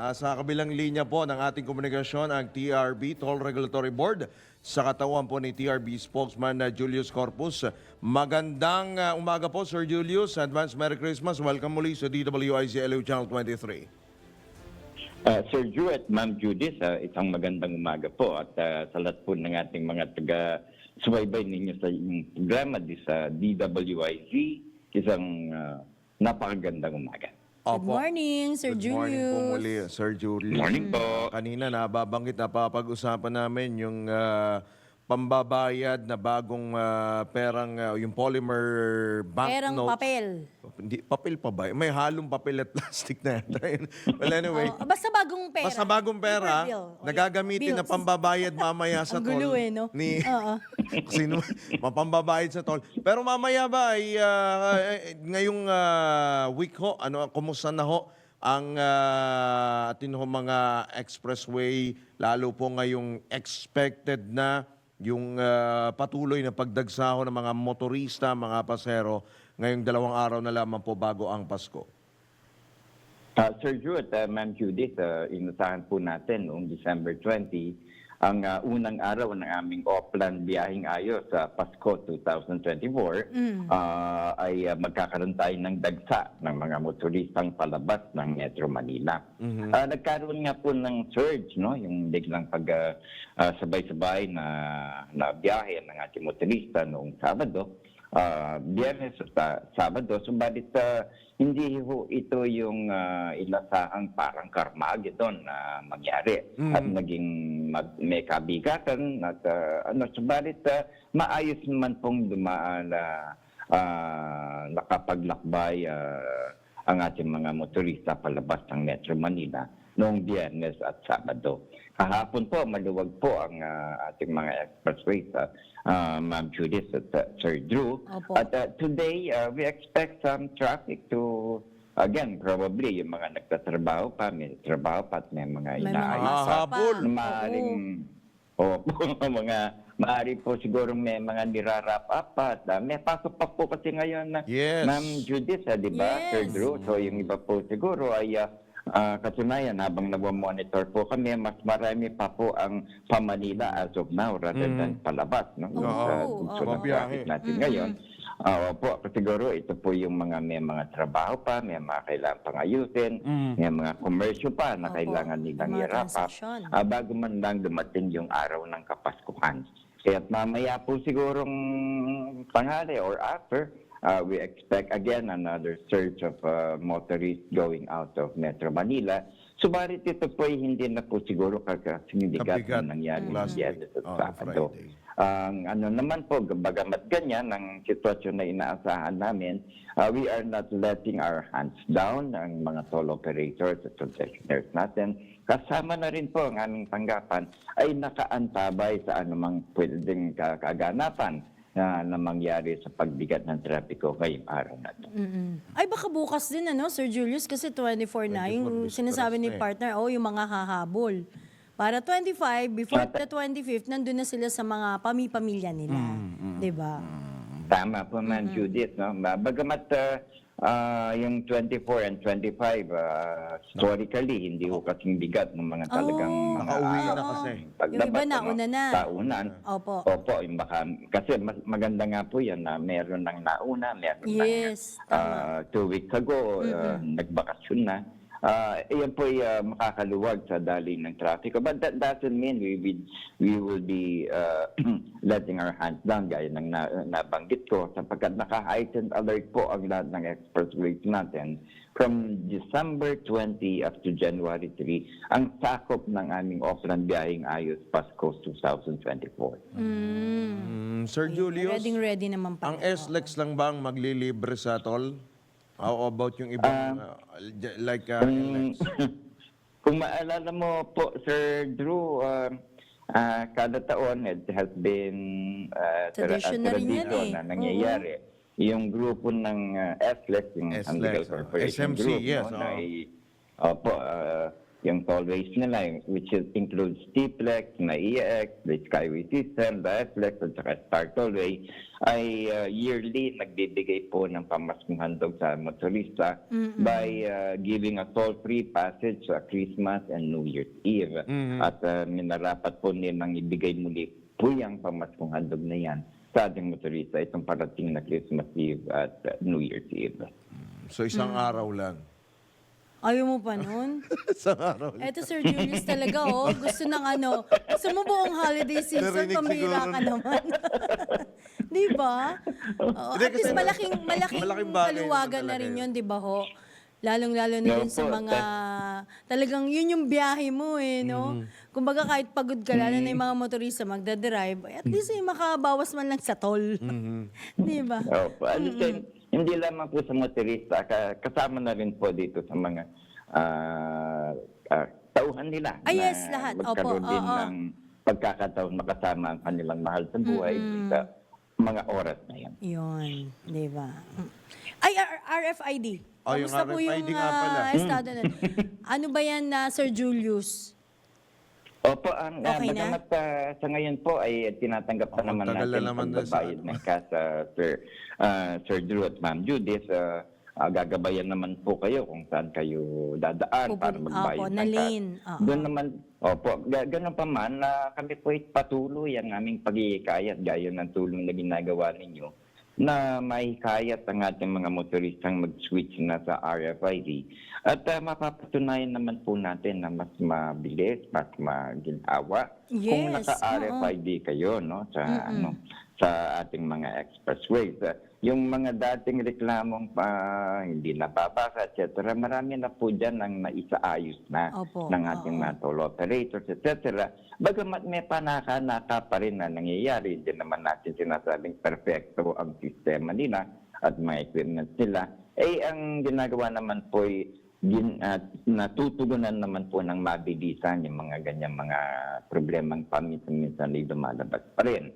Nasa kabilang linya po ng ating komunikasyon ang TRB, Toll Regulatory Board, sa katawan po ni TRB spokesman na Julius Corpus. Magandang uh, umaga po, Sir Julius. Advance Merry Christmas. Welcome muli sa DWIZ LU Channel 23. Uh, Sir Drew at Ma'am Judith, uh, isang magandang umaga po at uh, sa lahat po ng ating mga taga subaybay ninyo sa inyong programa di sa DWIZ, isang uh, napakagandang umaga. Good morning, Sir Good morning Julius. po muli, Sir Julius. Morning po. Kanina nababanggit na papag-usapan namin yung ah, pambabayad na bagong ah, perang, ah, yung polymer Perang banknotes. papel. Hindi, papel pa ba? May halong papel at plastic na yata. yun. well, anyway. Oh, basta bagong pera. Basta bagong pera, Paper bill. O, nagagamitin na bills. pambabayad mamaya sa Ang toll. gulo eh, no? Ni, Oo. sino, mapambabayad sa toll. Pero mamaya ba, ay, ah, eh, ngayong ah, week ho, ano, kumusta na ho ang ah, atin ho mga expressway, lalo po ngayong expected na yung ah, patuloy na pagdagsaho ng mga motorista, mga pasero, ngayong dalawang araw na lamang po bago ang Pasko. Uh, Sir at uh, Ma'am Judith, uh, inusahan po natin noong December 20, ang uh, unang araw ng aming Oplan biyahing ayos sa Pasko 2024 uh, ay uh, magkakaroon tayo ng dagsa ng mga motoristang palabas ng Metro Manila. Uh, nagkaroon nga po ng surge, no? yung biglang pag uh, uh, sabay-sabay na, na biyahe ng ating motorista noong Sabado. Uh, biyernes uh, Sabado, subalit uh, hindi ho ito yung uh, inasahang parang Carmageddon na mangyari at naging mag, may kabigatan at uh, ano, subalit uh, maayos naman pong dumaan na uh, nakapaglakbay uh, ang ating mga motorista palabas ng Metro Manila noong biyernes at Sabado. Kahapon po, maluwag po ang uh, ating mga expressways, uh, uh, Ma'am Judith at uh, Sir Drew. Opo. At uh, today, uh, we expect some traffic to, again, probably yung mga nagtatrabaho pa, may trabaho pa at may mga May mga inaayos pa. Hahabol. pa. Na Maaaring, opo, mga, maaari po siguro may mga nirarap up at uh, may pasok pa po kasi ngayon na Yes. Ma'am Judith, uh, di ba, Sir Yes. Drew? So yung iba po siguro ay uh, katunayan habang nagmo-monitor po kami, mas marami pa po ang pa-Manila as of now rather than palabas. No? Oo, Sa oo, dugtong oo. ng traffic natin ngayon. Ah, po, siguro ito po yung mga may mga trabaho pa, may mga kailangan pang ayusin, may mga komersyo pa na Opo. kailangan nilang i-wrap up transaksyon. ah, bago man lang dumating yung araw ng Kapaskuhan. Kaya mamaya po sigurong tanghali or after, uh, we expect again another surge of uh, motorists going out of Metro Manila. Subalit ito po ay hindi na po siguro kakasing bigat na nangyari ng Last week. Oh, Sabado. Ang ano naman po, bagamat ganyan ang sitwasyon na inaasahan namin, uh, we are not letting our hands down ang mga toll operators at concessionaires natin. Kasama na rin po ang aming tanggapan ay nakaantabay sa anumang pwedeng ka- kaganapan na, na mangyari sa pagbigat ng trapiko ngayong araw na ito. Mm-mm. Ay, baka bukas din, ano, Sir Julius, kasi 24 na. 24 Yung sinasabi ni eh. partner, oh, yung mga hahabol. Para 25, before the 25th, nandun na sila sa mga pami-pamilya nila. Mm, 'Di ba? Tama po, Ma'am Judith. No? Bagamat uh, ah, yung 24 and 25, ah, historically, hindi ko kasing bigat ng mga talagang Oh. mga Nakauwi araw na ng kasi. Yung iba ano, nauna na. Taunan. Opo. Opo, yung baka, kasi mas maganda nga po yan na meron ng nauna, meron Yes, ng ah, two weeks ago, ah, nagbakasyon na. Ah, iyan po ay ah, makakaluwag sa dali ng traffic. But that doesn't mean we will, we will be ah, letting our hands down gaya ng na, nabanggit ko sapagkat naka-heightened alert po ang lahat ng expressways natin from December 20 up to January 3 ang sakop ng aming offline biyaheng ayos Pasko 2024. Mm, Sir Julius, Ready ready naman pala. ang SLEX lang ba ang maglilibre sa toll? How about yung ibang, uh, j- like uh, Kung, LX? kung maalala mo po, Sir Drew, uh, ah, kada taon it has been uh, tra- Tradition na rin yan eh. na nangyayari. Yung grupo ng uh, SLEX, yung SLEX, Legal. Corporation SMC, Group, yes, no, na oo. i- Opo, uh, yung tollways nila, which is, includes TPLEX, NAIEX, the Skyway System, the FLEX, at saka Star Tollway, ay uh, yearly nagbibigay po ng pamaskong handog sa motorista by uh, giving a toll-free passage sa Christmas and New Year's Eve. At uh, minarapat po nilang ibigay muli po yung pamaskong handog na yan sa ating motorista itong parating na Christmas Eve at uh, New Year's Eve. So isang araw lang. Ayaw mo pa nun? isang araw. Eto, Sir Julius talaga, oh. Gusto ng ano. Gusto mo buong holiday season, Narinig pamira siguro. ka naman. di ba? Oo, Hindi, at least kasi- malaking, malaking, Malaking bagay kaluwagan naman na talaga rin yun. yun, di ba ho? Lalong-lalo na No dun sa po, mga, talagang yun yung biyahe mo eh, no? Kumbaga kahit pagod ka, lalo na yung mga motorista magdadrive, at least eh, makabawas man lang sa toll. di ba? Opo. At the same, hindi lamang po sa motorista, ka- kasama na rin po dito sa mga ah, ah, tauhan nila. Ah, yes, lahat. Opo, Magkaroon din oo. ng pagkakataon makasama ang kanilang mahal sa buhay sa mga oras na yan. Yun, di ba? Mm. Ay, R- RFID. Oh, yung Kamusta po RFID yung nga pala. ah, estado na? ano ba yan na Sir Julius? Opo, ang Okay okay na? sa ngayon po ay tinatanggap pa Oh, naman na natin naman na sa pagbabayad ng kasa, Sir, ah, Sir Drew at Ma'am Judith. Ah, ah, gagabayan naman po kayo kung saan kayo dadaan Pupun- para magbayad Opo, ng na kasa. lane. Oo. Doon naman, opo, ga- ganun pa man, na kami po ay patuloy ang aming pagkikayat gaya ng tulong na ginagawa ninyo na mahikayat ang ating mga motoristang mag-switch na sa RFID. At ah, mapapatunayan naman po natin na mas mabilis, mas maginawa kung Yes, naka-RFID kayo no sa ano sa ating mga expressways. Ah, yung mga dating reklamong pa hindi nababasa, etc. Marami na po dyan ang naisaayos na Opo, ng ating oo. mga toll operators, etc. Bagamat may panaka-naka pa rin na nangyayari, hindi naman natin sinasabing perfecto ang sistema nila at mga equipment nila. Eh, ang ginagawa naman po ay gin, at natutugunan naman po ng mabilisan yung mga ganyan mga problemang paminsan-minsan ay lumalabas pa rin.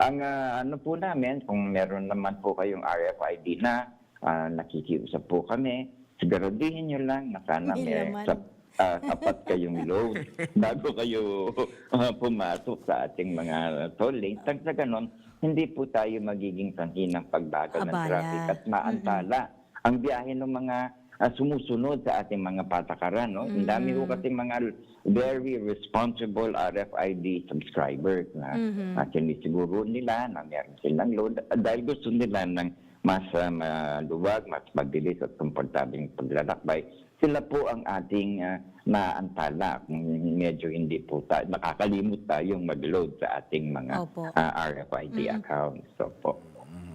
Ang ah, ano po namin, kung meron naman po kayong RFID na, ah, nakikiusap po kami, siguraduhin nyo lang na sana Hindi may sap- sapat kayong load bago kayo ah, pumasok sa ating mga toll lanes. Tag sa ganon, hindi po tayo magiging sanhi ng pagbagal ng traffic at maantala ang biyahe ng mga ah, sumusunod sa ating mga patakaran. No? Ang dami ko kasi mga very responsible RFID subscribers na mm sinisiguro nila na meron silang load ah, dahil gusto nila ng mas ah, maluwag, mas mabilis at komportabling paglalakbay. Sila po ang ating ah, naantala kung medyo hindi po tayo, nakakalimot tayong mag-load sa ating mga Opo. ah, RFID accounts. So po.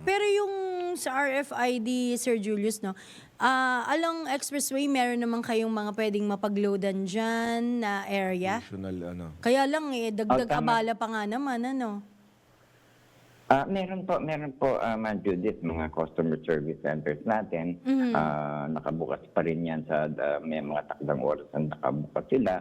Pero yung sa RFID, Sir Julius, no, ah along expressway, meron naman kayong mga pwedeng mapagloadan dyan na area. Additional ano. Kaya lang eh, dagdag Oh, tama. abala pa nga naman, ano? Ah, meron po, meron po, uh, Ma'am Judith, mga customer service centers natin. Ah, nakabukas pa rin yan sa, ah, may mga takdang oras na nakabukas sila.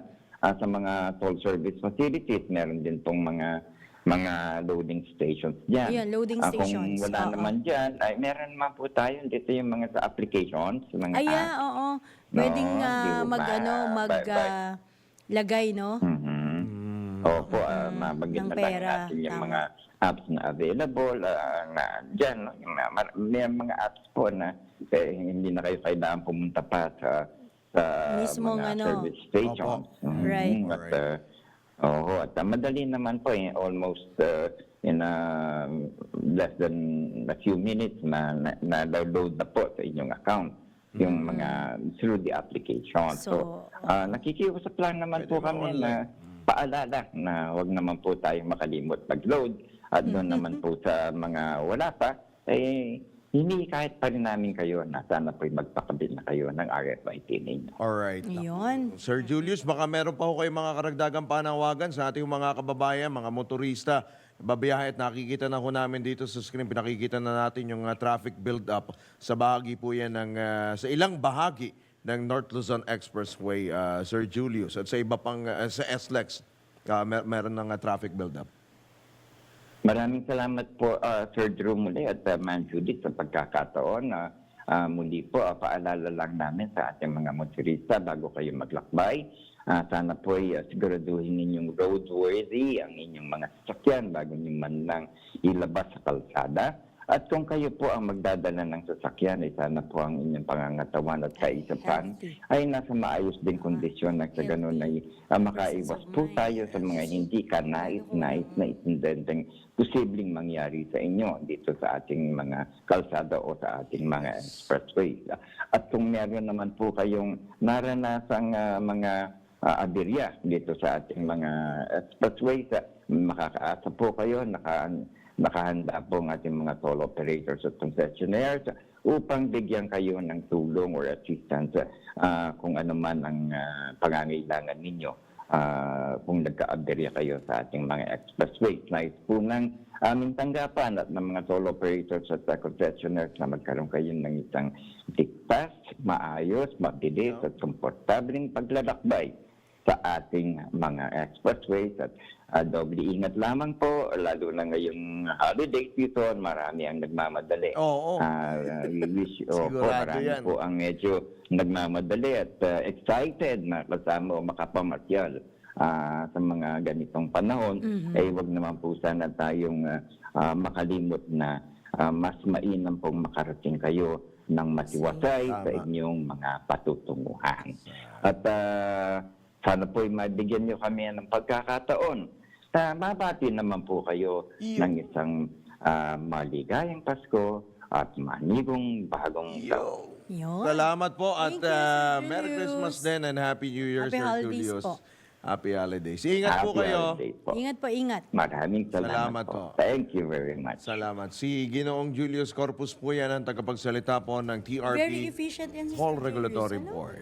Ah, sa mga toll service facilities, meron din pong mga mga loading stations dyan. Ayan, loading Ah, stations, Kung wala oo. naman dyan, ay meron naman po tayo dito yung mga sa applications, mga Ay, apps. yeah, oo. Pwedeng No, ah, di ba? mag, ano, mag, Bye, bye. ah, lagay, no? Mhm. Opo, uh, mabagyan ng na lang pera, natin yung tama. mga apps na available ah, na dyan. No? Yung mga- mar- may mga apps po na eh, hindi na kayo kailangan pumunta pa sa sa Mismong mga ano. service stations. Opo. Mhm. Right. At, ah, oo, at ah, madali naman po eh, almost ah, in ah, less than a few minutes na, na, na load na po sa inyong account yung mga through the application. So, So, ah, nakikiusap lang naman po kami na paalala na wag naman po tayong makalimot mag-load. At doon naman po sa mga wala pa, eh, hindi kahit pa rin namin kayo na sana po'y magpakabit na kayo ng RFID ninyo. Alright. Ayun. Sir Julius, baka meron pa ho kayong mga karagdagang panawagan sa ating mga kababayan, mga motorista. Babiyahe at nakikita na ho namin dito sa screen, pinakikita na natin yung uh, traffic build-up sa bahagi po yan ng, uh, sa ilang bahagi ng North Luzon Expressway, uh, Sir Julius. At sa iba pang, uh, sa SLEX, uh, mer- meron ng uh, traffic build-up. Maraming salamat po, ah, Sir Drew muli at uh, Ma'am Judith sa pagkakataon. na ah, muli po, ah, paalala lang namin sa ating mga motorista bago kayo maglakbay. Ah, sana po ay ah, siguraduhin ninyong roadworthy ang inyong mga sasakyan bago niyo man lang ilabas sa kalsada. At kung kayo po ang magdadala ng sasakyan, ay sana po ang inyong pangangatawan at kaisipan ay nasa maayos din kondisyon at sa ganun ay ah, makaiwas po tayo sa mga hindi ka nais-nais na insidenteng posibleng mangyari sa inyo dito sa ating mga kalsada o sa ating mga expressways. At kung meron naman po kayong naranasang ah, mga uh, aberya dito sa ating mga expressways, ah, makakaasa po kayo, naka, nakahanda po ang ating mga toll operators at concessionaires upang bigyan kayo ng tulong or assistance ah, kung ano man ang ah, pangangailangan ninyo ah, kung nagka-aberya kayo sa ating mga expressways. Nais po ng aming tanggapan at ng mga toll operators at uh, concessionaires na magkaroon kayo ng isang ligtas, maayos, mabilis at komportabling paglalakbay sa ating mga expressways at uh, doble ingat lamang po lalo na ngayong holiday season marami ang nagmamadali Oo. Ah, we wish oh, po marami yan. po ang medyo nagmamadali at uh, excited na kasama o makapamasyal ah, sa mga ganitong panahon ay wag naman po sana tayong ah, ah, makalimot na ah, mas mainam pong makarating kayo ng matiwasay sa inyong mga patutunguhan. At ah, sana po mabigyan nyo kami ng pagkakataon. Uh, mabati naman po kayo Iyo. ng isang ah, maligayang Pasko at manibong bagong taon. Yo. Yun. Salamat po at Thank you, ah, Sir Merry Julius. Christmas din and Happy New Year, Happy Sir holidays Julius. po. Happy holidays. Ingat po Happy kayo. holidays po. Ingat po, ingat. Maraming salamat, Salamat po. po. Thank you very much. Salamat. Si Ginoong Julius Corpus po yan ang tagapagsalita po ng Very TRP efficient yan si Toll Sir Regulatory Julius, ano? Board.